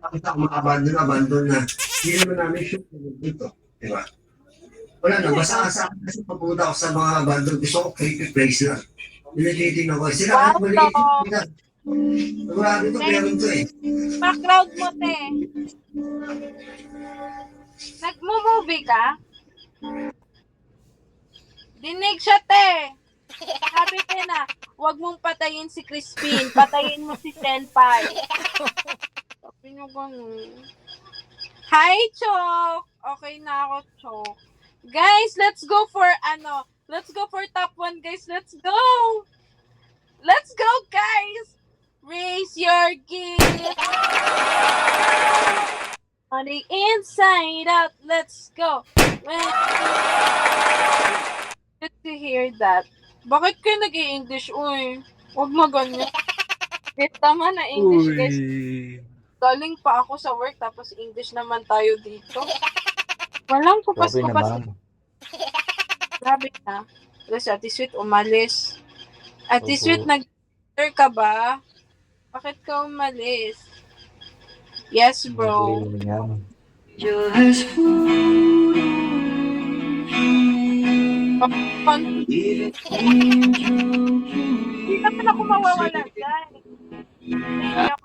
Nakita ko mga abandon, na. Hindi naman namin shoot dito. Di ba? Wala na, basta sa akin kasi pagpunta ako sa mga abandon, gusto ko creepy place lang. Pinagtitingnan ko. Sila Wow, kahit maliit to. Sigurado ito, meron to eh. Pa-crowd mo, te. Nagmo-movie ka? Dinig siya, te. Sabi ko na, huwag mong patayin si Crispin. Patayin mo si Senpai. Sabi niyo ganun. Hi, Chok! Okay na ako, Chok. Guys, let's go for, ano, let's go for top one, guys. Let's go! Let's go, guys! Raise your gift! On the inside out, let's go! Good to hear that. Bakit kayo nag english Uy, huwag mo ganyan. Tama na English, guys. Galing pa ako sa work, tapos English naman tayo dito. Walang kupas Grabe kupas. naman. Grabe na. Tapos Ate Sweet umalis. Ate Opo. Sweet, nag ka ba? Bakit ka umalis? Yes, bro. Magaling yan. Kon- Hindi naman ako mawawala dyan. Hindi.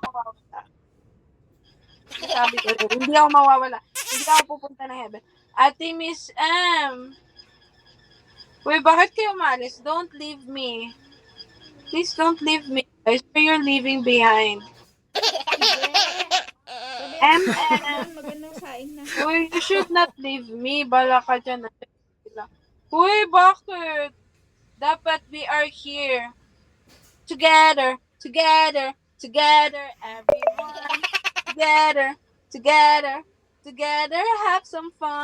Sabi ko, hindi ako mawawala. Hindi ako pupunta ng heaven. Ate Miss M. Uy, bakit kayo umalis? Don't leave me. Please don't leave me. I swear you're leaving behind. M M. Magandang saing na. Uy, you should not leave me. Bala ka dyan. Uy, bakit? Dapat we are here. Together, together, together, everyone. Together, together, together, have some fun.